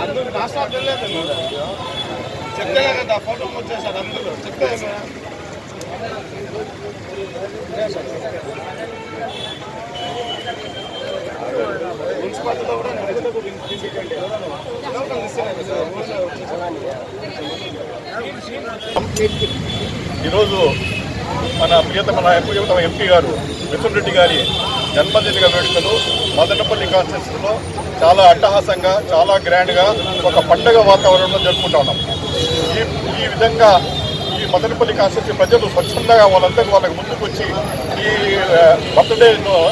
అందరూ రాష్ట్రాలు తెలియదు చెప్తే కదా ఫోటో వచ్చేసారు అందరూ చెప్తే మున్సిపాలిటీలో కూడా నిధులకు తీసుకెళ్ళండి ఈరోజు మన ప్రియతమ నాయకుడు ప్రియతమ ఎంపీ గారు మిథున్ రెడ్డి గారి జన్మదిన వేడుకలు మదనపల్లి కాన్స్టిట్యూన్సీలో చాలా అట్టహాసంగా చాలా గ్రాండ్గా ఒక పండగ వాతావరణంలో జరుపుకుంటా ఉన్నాం. ఈ ఈ విధంగా ఈ మదనపల్లి కాన్స్టిట్యూన్సీ ప్రజలు స్వచ్ఛందంగా వాళ్ళందరూ వాళ్ళకి ముందుకు వచ్చి ఈ బర్త్డే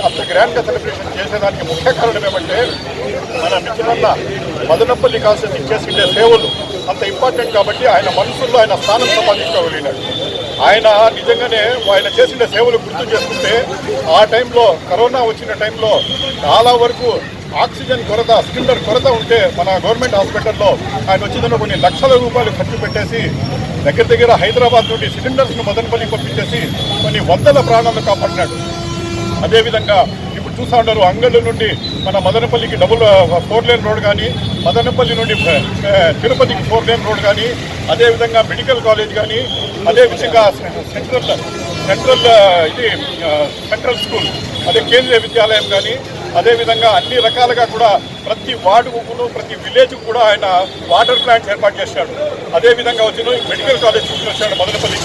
అంత గ్రాండ్గా సెలబ్రేషన్ చేసేదానికి ముఖ్య కారణం ఏమంటే మన మిత్రులన్న మదనపల్లి కాన్స్టిట్యూన్సీ చేసిండే సేవలు అంత ఇంపార్టెంట్ కాబట్టి ఆయన మనసుల్లో ఆయన స్థానం సంపాదించుకోగలిగినాడు. ఆయన నిజంగానే ఆయన చేసిన సేవలు గుర్తు చేసుకుంటే ఆ టైంలో కరోనా వచ్చిన టైంలో చాలా వరకు ఆక్సిజన్ కొరత సిలిండర్ కొరత ఉంటే మన గవర్నమెంట్ హాస్పిటల్లో ఆయన వచ్చిన కొన్ని లక్షల రూపాయలు ఖర్చు పెట్టేసి దగ్గర దగ్గర హైదరాబాద్ నుండి సిలిండర్స్ను మదనపల్లి పంపించేసి కొన్ని వందల ప్రాణాలు కాపాడినాడు. అదేవిధంగా ఇప్పుడు చూసా ఉన్నారు అంగళ్ళు నుండి మన మదనపల్లికి డబుల్ ఫోర్ లేన్ రోడ్ కానీ మదనపల్లి నుండి తిరుపతికి ఫోర్ లేన్ రోడ్ కానీ అదేవిధంగా మెడికల్ కాలేజ్ కానీ అదేవిధంగా సెంట్రల్ సెంట్రల్ ఇది సెంట్రల్ స్కూల్ అదే కేంద్రీయ విద్యాలయం కానీ అదేవిధంగా అన్ని రకాలుగా కూడా ప్రతి వార్డుకు ప్రతి విలేజ్ కూడా ఆయన వాటర్ ప్లాంట్స్ ఏర్పాటు చేశాడు. అదేవిధంగా వచ్చిన మెడికల్ కాలేజ్ తీసుకొచ్చాడు మదనపల్లి.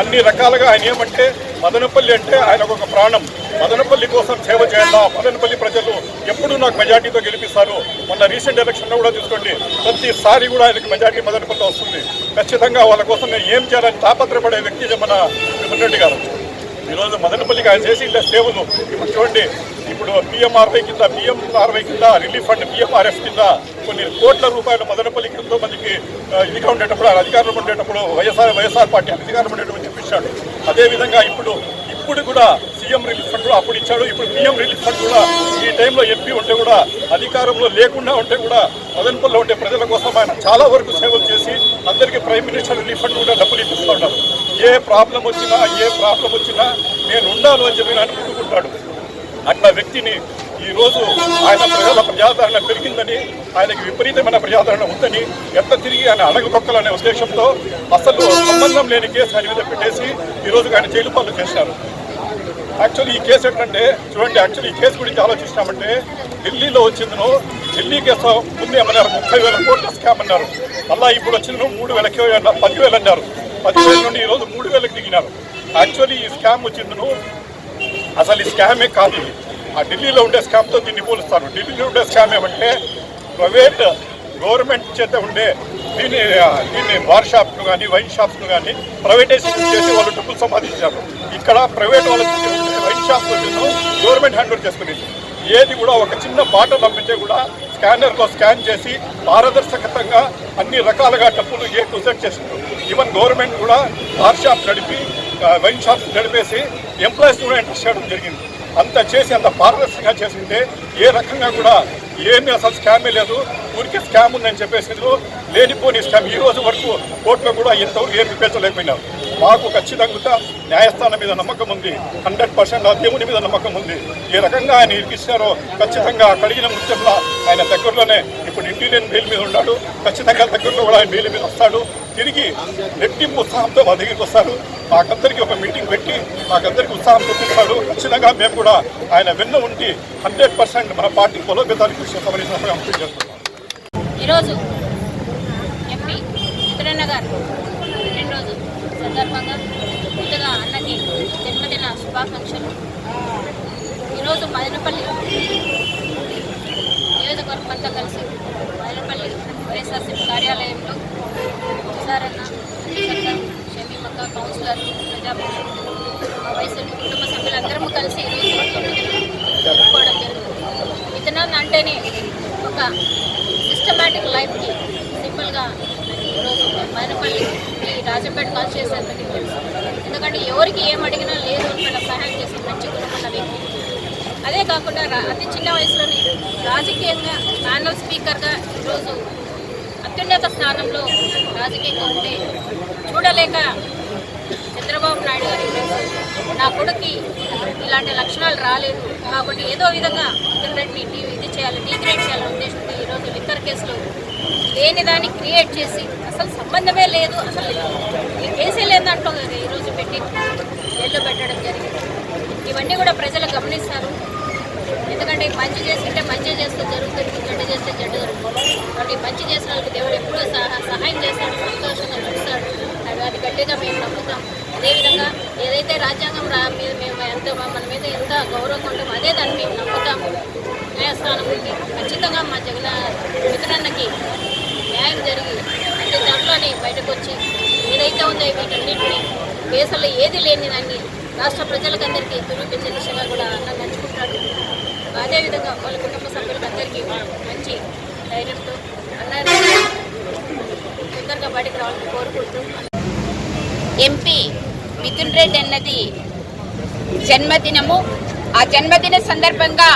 అన్ని రకాలుగా ఆయన ఏమంటే మదనపల్లి అంటే ఆయన ఒక ప్రాణం. మదనపల్లి కోసం సేవ చేయాలా? మదనపల్లి ప్రజలు ఎప్పుడు నాకు మెజార్టీతో గెలిపిస్తారు? మొన్న రీసెంట్ ఎలక్షన్లో కూడా చూసుకోండి ప్రతిసారి కూడా ఆయనకి మెజార్టీ మదనపల్లి వస్తుంది. ఖచ్చితంగా వాళ్ళ కోసం నేను ఏం చేయాలని తాపత్రపడే వ్యక్తి మన మిథున్ రెడ్డి గారు. ఈరోజు మదనపల్లికి ఆయన చేసి ఇంత సేవలు. ఇప్పుడు చూడండి ఇప్పుడు పిఎంఆర్వై కింద పిఎంఆర్వై కింద రిలీఫ్ ఫండ్ పిఎంఆర్ఎఫ్ కింద కొన్ని కోట్ల రూపాయలు మదనపల్లికి ఎంతో మందికి ఇదిగా ఉండేటప్పుడు అధికారంలో ఉండేటప్పుడు వైఎస్ఆర్ వైఎస్ఆర్ పార్టీ అధికారంలో ఉండేటప్పుడు చెప్పించాడు అదేవిధంగా ఇప్పుడు ఇప్పుడు కూడా సీఎం రిలీఫ్ ఫండ్ కూడా అప్పుడు ఇచ్చాడు. ఇప్పుడు పిఎం రిలీఫ్ ఫండ్ కూడా ఈ టైంలో ఎంపీ ఉంటే కూడా అధికారంలో లేకుండా ఉంటే కూడా మదనపల్లిలో ఉండే ప్రజల కోసం ఆయన చాలా వరకు సేవలు చేసి అందరికీ ప్రైమ్ మినిస్టర్ రిలీఫ్ ఫండ్ కూడా డబ్బులు ఇప్పిస్తూ ఉన్నారు. ఏ ప్రాబ్లం వచ్చినా ఏ ప్రాబ్లం వచ్చినా నేను ఉండాలి అని చెప్పి ఆయన ముందుకుంటాడు అట్లా వ్యక్తిని ఈ రోజు ఆయన ప్రజల ప్రజాదరణ పెరిగిందని ఆయనకి విపరీతమైన ప్రజాదరణ ఉందని ఎంత తిరిగి ఆయన అడగదొక్కలనే ఉద్దేశంతో అసలు సంబంధం లేని కేసు ఆయన మీద పెట్టేసి ఈ రోజు ఆయన జైలు పాలు చేశారు. యాక్చువల్లీ ఈ కేసు ఏంటంటే చూడండి యాక్చువల్లీ ఈ కేసు గురించి ఆలోచిస్తామంటే ఢిల్లీలో వచ్చిందను ఢిల్లీ కేసు ముందే ఏమన్నారు ముప్పై వేల కోట్ల స్కామ్ అన్నారు. మళ్ళీ ఇప్పుడు వచ్చిందను మూడు వేలకి పదివేలు అన్నారు. పదివేల నుండి ఈరోజు మూడు వేలకు దిగినారు. యాక్చువల్లీ ఈ స్కామ్ వచ్చిందను అసలు ఈ స్కామే కాదు ఆ ఢిల్లీలో ఉండే స్కామ్తో దీన్ని పోలుస్తారు. ఢిల్లీలో ఉండే స్కామ్ ఏమంటే ప్రైవేట్ గవర్నమెంట్ చేత ఉండే దీన్ని దీన్ని బార్ షాప్ను కానీ వైన్ షాప్ను కానీ ప్రైవేటైజేషన్ చేసి వాళ్ళు డబ్బులు సంపాదించారు. ఇక్కడ ప్రైవేట్ వాళ్ళ వైన్ షాప్ గవర్నమెంట్ హ్యాండ్ చేసుకునేది ఏది కూడా ఒక చిన్న పాట పంపితే కూడా స్కానర్లో స్కాన్ చేసి పారదర్శకతంగా అన్ని రకాలుగా డబ్బులు ఏ టు సెట్ చేసిండ్రు ఈవెన్ గవర్నమెంట్ కూడా బార్ షాప్ నడిపి వైన్ షాప్స్ నడిపేసి ఎంప్లాయీస్ కూడా ఇంట్రెస్ట్ చేయడం జరిగింది. అంత చేసి అంత పారదర్శకంగా చేసింటే ఏ రకంగా కూడా ఏమీ అసలు స్కామే లేదు. ఊరికే స్కామ్ ఉందని చెప్పేసి లేనిపోని స్కామ్. ఈ రోజు వరకు కోర్టులో కూడా ఇంతవరకు ఏమి పెంచలేకపోయినారు మాకు ఖచ్చితంగా న్యాయస్థానం మీద నమ్మకం ఉంది. హండ్రెడ్ పర్సెంట్ ఆ దేవుని మీద నమ్మకం ఉంది. ఏ రకంగా ఆయన ఇరికిస్తారో ఖచ్చితంగా కడిగిన ముత్యంలో ఆయన దగ్గరలోనే ఇప్పుడు ఇంటీరియన్ బెయిల్ మీద ఉన్నాడు. ఖచ్చితంగా దగ్గరలో కూడా ఆయన బెయిల్ మీద వస్తాడు. తిరిగి రెట్టింపు ఉత్సాహంతో మా దగ్గరికి వస్తారు మాకందరికీ ఒక మీటింగ్ పెట్టి మాకందరికీ ఉత్సాహం చూపిస్తాడు ఖచ్చితంగా మేము కూడా ఆయన వెన్ను ఉండి హండ్రెడ్ పర్సెంట్ మన పార్టీ బలోపేతానికి కృషి చేస్తామని కంప్లీట్ చేస్తున్నాం ఈరోజు ఎంపీ మిత్రన్న గారు పుట్టినరోజు సందర్భంగా ముందుగా అన్నకి జన్మదిన శుభాకాంక్షలు. ఈరోజు మదనపల్లి నియోజకవర్గం అంతా కలిసి మదనపల్లి వైఎస్ఆర్సీపీ కార్యాలయంలో సారన్న సర్దార్ కౌన్సిలర్ ప్రజాప్రతినిధులు మా కుటుంబ సభ్యులందరము కలిసి ఈరోజు జరుపుకోవడం జరుగుతుంది. మిథునన్ అంటేనే ఒక సిస్టమేటిక్ లైఫ్కి సింపుల్గా ఈరోజు మైనపల్లి ఈ రాజంపేట కాల్ చేశారు తెలుసు. ఎందుకంటే ఎవరికి ఏం అడిగినా లేదు అనుకున్న సహాయం చేసే మంచి గుణమున్న వ్యక్తి. అదే కాకుండా రా- అతి చిన్న వయసులోనే రాజకీయంగా ప్యానల్ స్పీకర్గా ఈరోజు అత్యున్నత స్థానంలో రాజకీయంగా ఉంటే చూడలేక చంద్రబాబు నాయుడు గారు నా కొడుకు ఇలాంటి లక్షణాలు రాలేదు. కాబట్టి ఏదో విధంగా ఇతరులని ఇది చేయాలి డిగ్రేడ్ చేయాలనే ఉద్దేశంతో ఈరోజు లిక్కర్ కేసులో లేని దాన్ని క్రియేట్ చేసి అసలు సంబంధమే లేదు. అసలు ఈ కేసే లేదంటూ ఈరోజు పెట్టి జైల్లో పెట్టడం జరిగింది. ఇవన్నీ కూడా ప్రజలు గమనిస్తారు. ఎందుకంటే మంచి చేస్తుంటే మంచి చేస్తే జరుగుతుంది చెడ్డ చేస్తే చెడ్డ జరుగుతుంది. కాబట్టి మంచి చేసిన వాళ్ళకి దేవుడు ఎప్పుడూ సహా సహాయం చేస్తాడు సంతోషంగా చూస్తాడు అది అది గట్టిగా మేము నమ్ముతాం. అదేవిధంగా ఏదైతే రాజ్యాంగం రా మీద మేము ఎంత మన మీద ఎంత గౌరవం ఉంటామో అదే దాన్ని మేము నమ్ముతాము. న్యాయస్థానం ఉంది ఖచ్చితంగా మా జగన్ మిత్రన్నకి న్యాయం జరిగి అంటే దాంట్లోనే బయటకు వచ్చి ఏదైతే ఉందో వీటన్నింటినీ దేశంలో ఏది లేని దాన్ని రాష్ట్ర ప్రజలకందరికీ దురూపించే దిశగా కూడా అన్న నడుచుకుంటాడు. అదేవిధంగా వాళ్ళ కుటుంబ సభ్యులకందరికీ మంచి ధైర్యంతో అన్నారు తొందరగా బయటకు రావాలని కోరుకుంటూ ఎంపీ మిథున్ రెడ్డి అన్నది జన్మదినము. ఆ జన్మదిన సందర్భంగా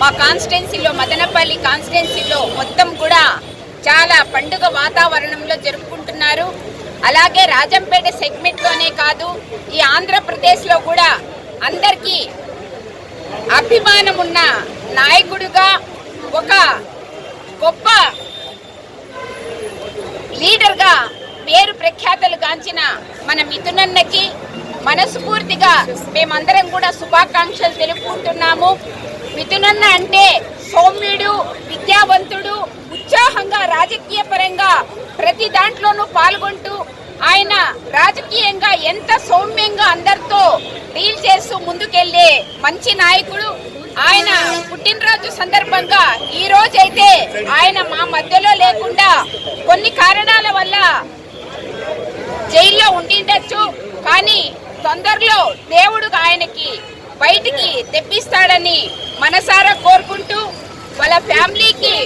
మా కాన్స్టిట్యున్సీలో మదనపల్లి కాన్స్టిట్యున్సీలో మొత్తం కూడా చాలా పండుగ వాతావరణంలో జరుపుకుంటున్నారు. అలాగే రాజంపేట సెగ్మెంట్లోనే కాదు ఈ ఆంధ్రప్రదేశ్లో కూడా అందరికీ అభిమానం ఉన్న నాయకుడుగా ఒక గొప్ప లీడర్గా పేరు ప్రఖ్యాతలు గాంచిన మన మిథునన్నకి మనస్ఫూర్తిగా మేమందరం కూడా శుభాకాంక్షలు తెలుపుకుంటున్నాము. మిథునన్న అంటే సౌమ్యుడు విద్యావంతుడు ఉత్సాహంగా రాజకీయ పరంగా ప్రతి దాంట్లోనూ పాల్గొంటూ ఆయన రాజకీయంగా ఎంత సౌమ్యంగా అందరితో డీల్ చేస్తూ ముందుకెళ్ళే మంచి నాయకుడు ఆయన. పుట్టినరోజు సందర్భంగా ఈ రోజైతే ఆయన మా మధ్యలో లేకుండా కొన్ని కారణాల వల్ల జైల్లో ఉండిండొచ్చు. కానీ తొందరలో దేవుడు ఆయనకి బయటికి తెప్పిస్తాడని మనసారా కోరుకుంటూ వాళ్ళ ఫ్యామిలీకి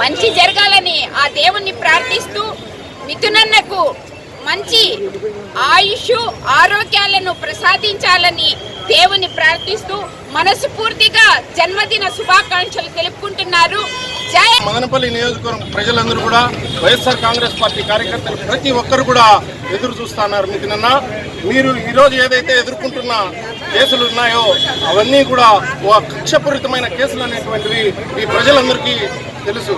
మంచి జరగాలని ఆ దేవుణ్ణి ప్రార్థిస్తూ మిథునన్నకు మంచి ఆయుష్ ఆరోగ్యాలను ప్రసాదించాలని దేవుని ప్రార్థిస్తూ మనస్ఫూర్తిగా జన్మదిన శుభాకాంక్షలు తెలుపుకుంటున్నారు. జై మదనపల్లి నియోజకవర్గం ప్రజలందరూ కూడా వైఎస్ఆర్ కాంగ్రెస్ పార్టీ కార్యకర్తలు ప్రతి ఒక్కరు కూడా ఎదురు చూస్తున్నారు మిథునన్న మీరు ఈరోజు ఏదైతే ఎదుర్కొంటున్న కేసులు ఉన్నాయో అవన్నీ కూడా ఒక కక్షపూరితమైన కేసులు అనేటువంటివి ఈ ప్రజలందరికీ తెలుసు.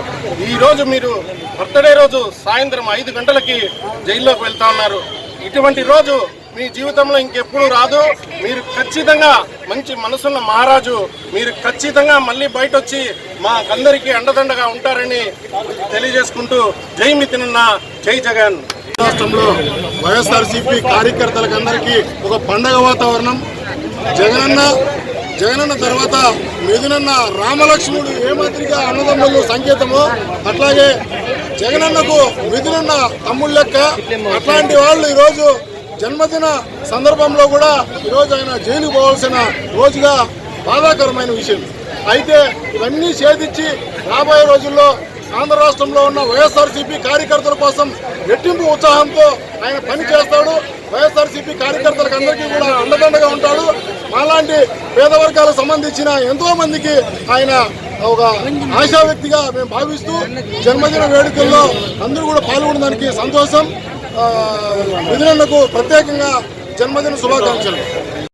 ఈరోజు మీరు బర్త్డే రోజు సాయంత్రం ఐదు గంటలకి జైల్లోకి వెళ్తా ఉన్నారు. ఇటువంటి రోజు మీ జీవితంలో ఇంకెప్పుడు రాదు. మీరు ఖచ్చితంగా మంచి మనసున్న మహారాజు మీరు ఖచ్చితంగా మళ్ళీ బయట వచ్చి మాకందరికీ అండదండగా ఉంటారని తెలియజేసుకుంటూ జై మితినన్న జై జగన్. రాష్ట్రంలో వైఎస్ఆర్సీపీ కార్యకర్తలకు అందరికీ ఒక పండగ వాతావరణం. జగనన్న జగనన్న తర్వాత మిథునన్న రామలక్ష్మణుడు ఏ మాదిరిగా అన్నదమ్ములు సంకేతమో అట్లాగే జగనన్నకు మిథునన్న తమ్ముళ్ళ లెక్క అట్లాంటి వాళ్ళు ఈరోజు జన్మదిన సందర్భంలో కూడా ఈరోజు ఆయన జైలుకు పోవాల్సిన రోజుగా బాధాకరమైన విషయం. అయితే ఇవన్నీ ఛేదించి రాబోయే రోజుల్లో ఆంధ్ర రాష్ట్రంలో ఉన్న వైఎస్ఆర్సీపీ కార్యకర్తల కోసం రెట్టింపు ఉత్సాహంతో ఆయన పని చేస్తాడు. వైఎస్ఆర్సీపీ కార్యకర్తలకు అందరికీ కూడా అండదండగా ఉంటాడు. మాలాంటి పేద వర్గాలకు సంబంధించిన ఎంతో మందికి ఆయన ఒక ఆశా వ్యక్తిగా మేము భావిస్తూ జన్మదిన వేడుకల్లో అందరూ కూడా పాల్గొనడానికి సంతోషం. నిధులకు ప్రత్యేకంగా జన్మదిన శుభాకాంక్షలు.